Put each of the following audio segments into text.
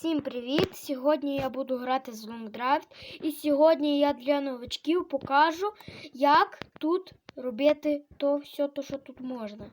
Всім привіт! Сьогодні я буду грати з Longdraft і сьогодні я для новачків покажу, як тут робити то все, то, що тут можна.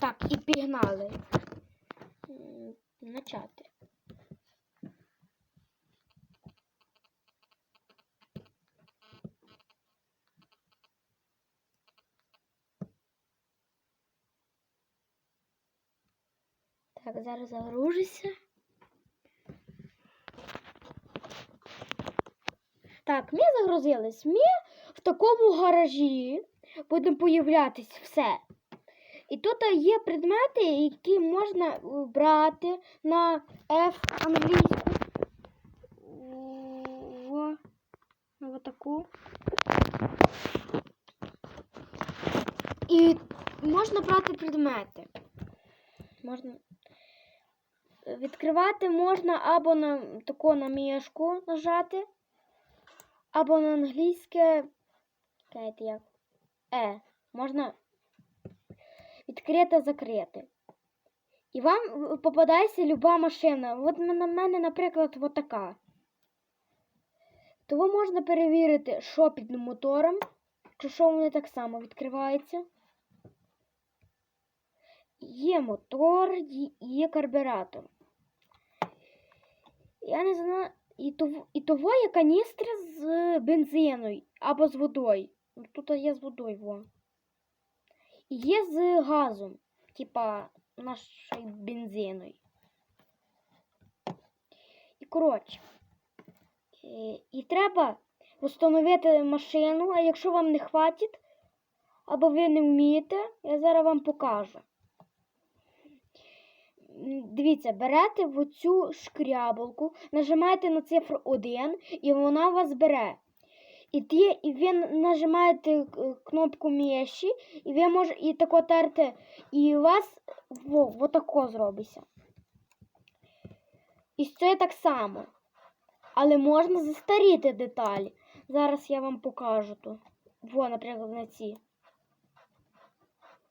Так, і пігнали. Начати. Так, зараз загружуся. Так, ми загрузились. Ми в такому гаражі будемо появлятись все. І тут є предмети, які можна брати на F англійську. На таку. І можна брати предмети. Можна відкривати можна або на таку на мішку нажати, або на англійське чекайте, як Е. Можна відкрити, закрити. І вам попадається люба машина. От на мене, наприклад, от така. Того можна перевірити, що під мотором, чи що вони так само відкриваються. Є мотор, є карбюратор. Я не знаю. І того, і того є каністри з бензиною або з водою. Ну, Тут є з водою, во. І є з газом, типа нашою бензиною. І коротше. е, І треба встановити машину, а якщо вам не хватить, або ви не вмієте, я зараз вам покажу. Дивіться, берете в оцю шкрябалку, нажимаєте на цифру 1 і вона вас бере. І, ті, і ви нажимаєте кнопку миші, і ви можете і тако терте, і у вас во, во тако зробиться. І це так само. Але можна застаріти деталі. Зараз я вам покажу тут. Во, наприклад, на ці.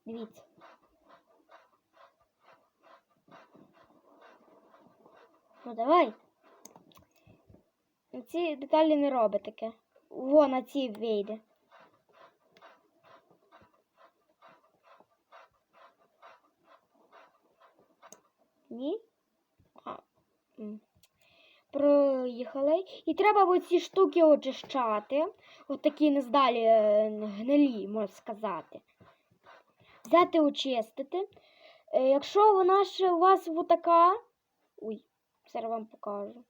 Дивіться. Ну давай. Ці деталі не робить таке. Во на ці вийде. Ні? А. Проїхали. І треба оці штуки очищати. От такі нездалі е, гнилі, можна сказати. Взяти очистити. Е, Якщо вона ще у вас отака. Ой, зараз вам покажу.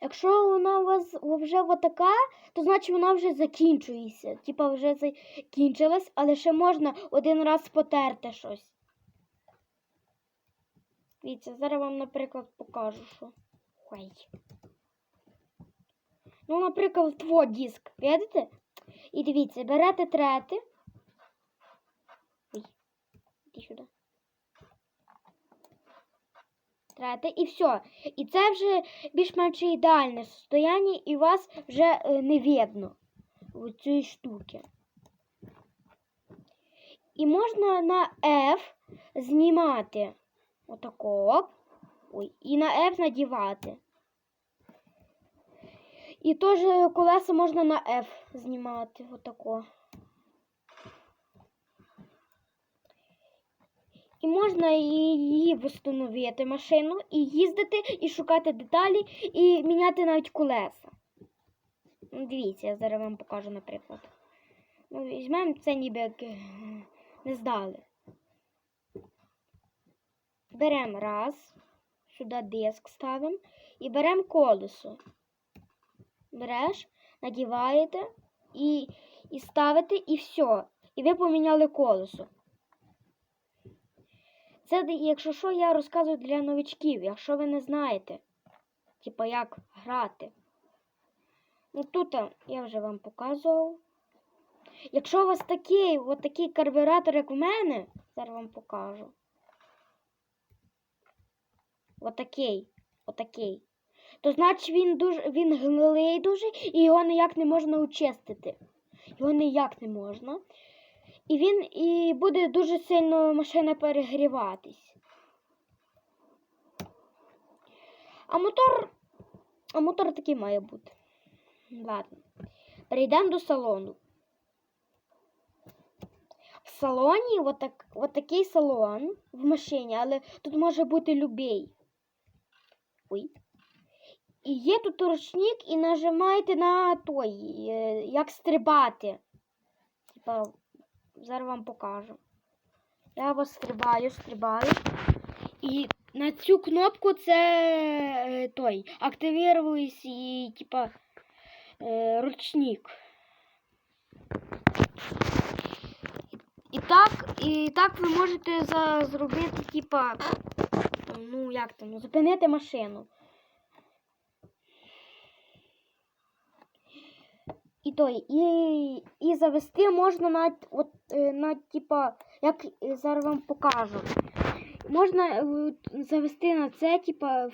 Якщо вона у вас вже отака, то значить вона вже закінчується. Типа вже закінчилась, але ще можна один раз потерти щось. Дивіться, зараз вам, наприклад, покажу, що. Ой. Ну, наприклад, твой диск, видите? І дивіться, берете трети. Ой, іди сюди. Трети і все. І це вже більш-менш ідеальне состояння, і вас вже е, не видно цієї штуки. І можна на F знімати отако. Ой, і на F надівати. І теж колеса можна на F знімати отако. І можна її встановити машину, і їздити, і шукати деталі, і міняти навіть колеса. Ну, Дивіться, я зараз вам покажу, наприклад. Ну, візьмемо це ніби як е, не здали. Беремо раз, сюди диск ставимо і беремо колесо. Береш, надіваєте і, і ставите, і все. І ви поміняли колесо. Це, якщо що, я розказую для новичків, якщо ви не знаєте, типа як грати. Ну тут я вже вам показував. Якщо у вас такий, от такий карбюратор, як у мене, зараз вам покажу. Отакий, отакий. То значить він дуже він гнилий дуже і його ніяк не можна очистити. Його ніяк не можна. І він і буде дуже сильно машина перегріватись. А мотор. А мотор такий має бути. Ладно. Перейдемо до салону. В салоні отак, от такий салон в машині, але тут може бути любий. Ой. І є тут ручник, і нажимаєте на той, е, як стрибати. Типа, зараз вам покажу. Я вас стрибаю, стрибаю. І на цю кнопку це е, той. Активіруюсь і типа е, ручник. І так, і так ви можете за, зробити, типа, ну як там, зупинити машину. І той, і, і завести можна на, от, е, на типа, як е, зараз вам покажу. Можна е, завести на це, типа,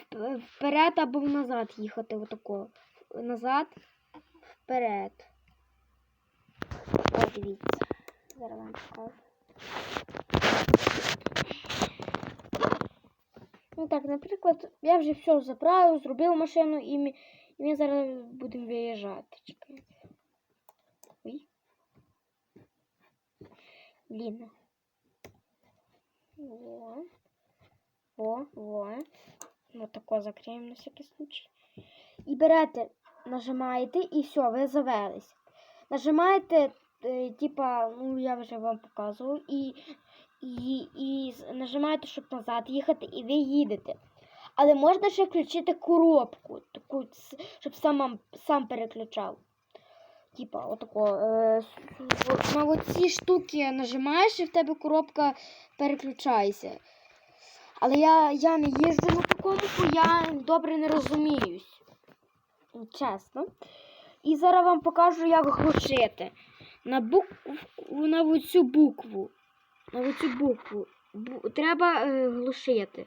вперед або назад їхати. Отако. Назад, вперед. О, дивіться. Зараз вам покажу. Ну так, наприклад, я вже все заправив, зробив машину і ми, і ми зараз будемо виїжджати. Чекайте. Ой. Блін. Во. Во, во. Вот тако закриємо на всякий случай. І берете, нажимаєте і все, ви завелись. Нажимаєте, е, типа, ну я вже вам показував, і, і, і нажимаєте, щоб назад їхати, і ви їдете. Але можна ще включити коробку, таку, щоб сам, сам переключав. Типа, отако. Е, на оці штуки нажимаєш і в тебе коробка переключається. Але я, я не їжджу на такому, я добре не розуміюсь. Чесно. І зараз вам покажу, як глушити. На букву, на оцю букву. На оцю букву. Бу- треба е, глушити.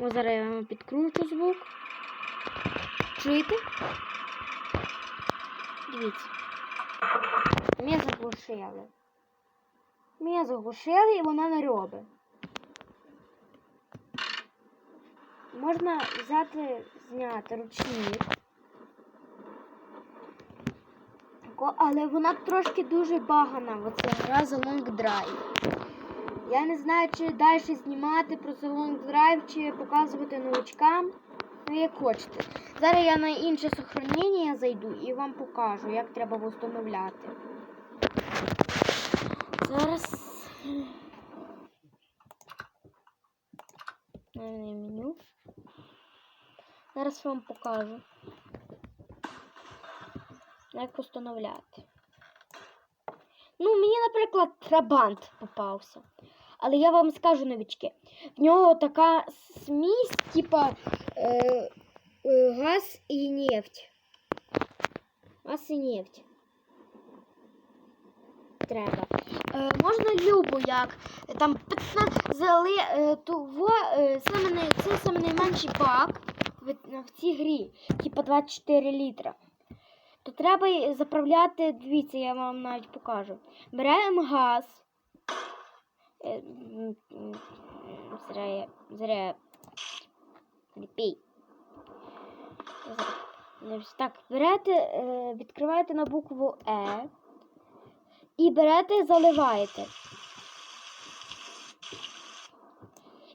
О, зараз я вам підкручу звук. Чуєте? Дивіться. Ми заглушили. Ми заглушили і вона не робить. Можна взяти, зняти ручник. Але вона трошки дуже багана, оце гра за Long Drive. Я не знаю, чи далі знімати про The Long Drive, чи показувати новичкам. Ну, як хочете. Зараз я на інше сохранення зайду і вам покажу, як треба встановляти. Зараз. Меню. Зараз вам покажу. Як встановляти. Ну, мені, наприклад, трабант попався. Але я вам скажу, новички, в нього така смісь, типа е, е, газ і нефть. Газ і нефть. Треба. Е, можна любу, як там 15 зали, е, того, е, саме най- це саме найменший бак в, в цій грі, типа 24 літра. То треба заправляти, дивіться, я вам навіть покажу. Беремо газ. Е, Зря зря я не пій. Так, берете, е, відкриваєте на букву Е і берете, заливаєте.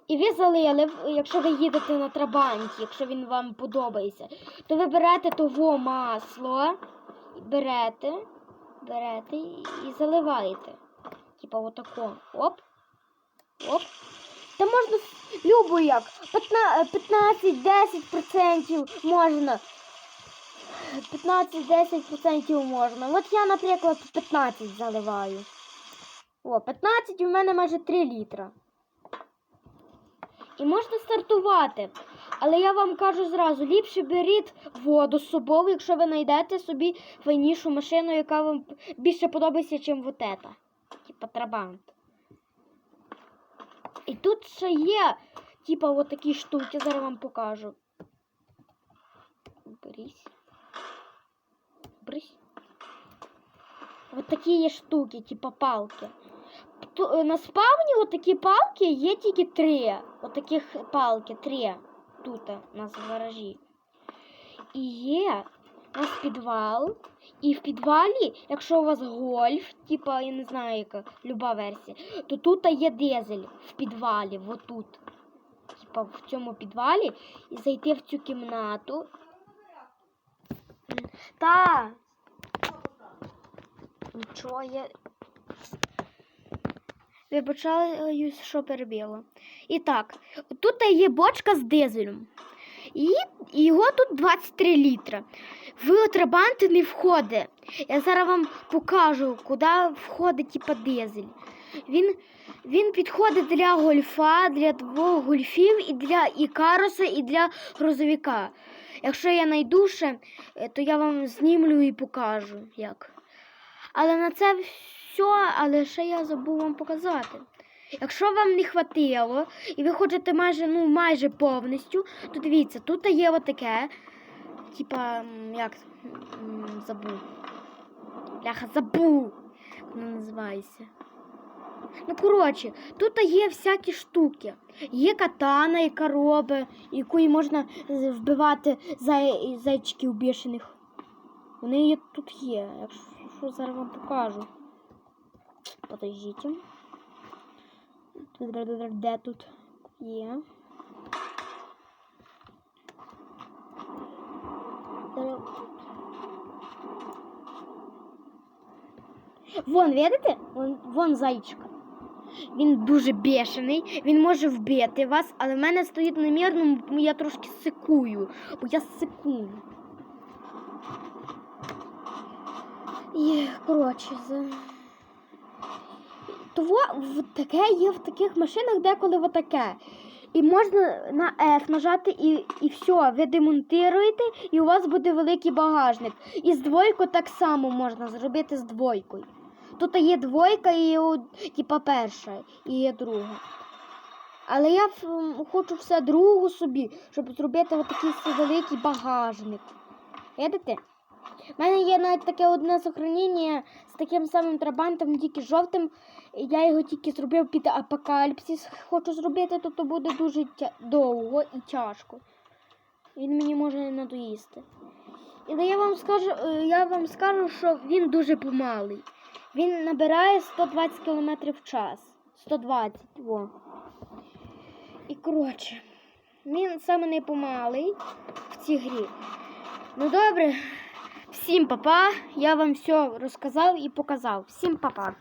І ви залили, якщо ви їдете на трабанті, якщо він вам подобається, то ви берете того масло, берете, берете і заливаєте. Типа отако. Оп. Оп. Та можна любо як. 15-10% можна. 15-10% можна. От я, наприклад, 15 заливаю. О, 15 у мене майже 3 літра. І можна стартувати. Але я вам кажу зразу, ліпше беріть воду з собою, якщо ви знайдете собі файнішу машину, яка вам більше подобається, ніж вот ета. Типа трабант. І тут ще є, типа, от такі штуки, зараз вам покажу. Берись. Брись. от такі є штуки, типа палки. Ту- е, На спавні от такі палки є тільки три. От таких палки, три тут е, у нас в гаражі. І є у нас підвал. І в підвалі, якщо у вас гольф, типа, я не знаю, яка люба версія, то тут є дизель в підвалі, отут. Типа в цьому підвалі, і зайти в цю кімнату. Та. Нічого я. Вибачаю, що перебіло. І так, тут є бочка з дизелем. І, його тут 23 літра. В отрабанти не входить. Я зараз вам покажу, куди входить типа дизель. Він, він підходить для гольфа, для двох гольфів, і для і каруса, і для грузовика. Якщо я знайду ще, е, то я вам знімлю і покажу як. Але на це все, але ще я забув вам показати. Якщо вам не хватило, і ви хочете майже, ну, майже повністю, то дивіться, тут є отаке, типа, як забув. Ляха, забув. Як воно називається. Ну, коротше, тут є всякі штуки. Є катана, яка робить, якою можна вбивати зай... зайчиків бішених. Вони тут є. Якщо що, зараз вам покажу. Подождіть. Де тут є? Тут. Вон, видите? Вон, вон зайчика. Він дуже бешений, він може вбити вас, але в мене стоїть на я трошки сикую, бо я сикую. Коротше, за... Того таке є в таких машинах деколи отаке. І можна на F нажати і, і все, ви демонтуєте, і у вас буде великий багажник. І з двойкою так само можна зробити з двойкою. Тут є двойка і типа перша, і є друга. Але я хочу все другу собі, щоб зробити отакий великий багажник. Видите? У мене є навіть таке одне сохранення з таким самим трабантом, тільки жовтим. Я його тільки зробив під апокаліпсис. Хочу зробити, то то буде дуже тя- довго і тяжко. Він мені може не надоїсти. Але я вам скажу, е, я вам скажу, що він дуже помалий. Він набирає 120 км в час. 120, во. І коротше, він саме найпомалий в цій грі. Ну добре, всім папа. Я вам все розказав і показав. Всім папа.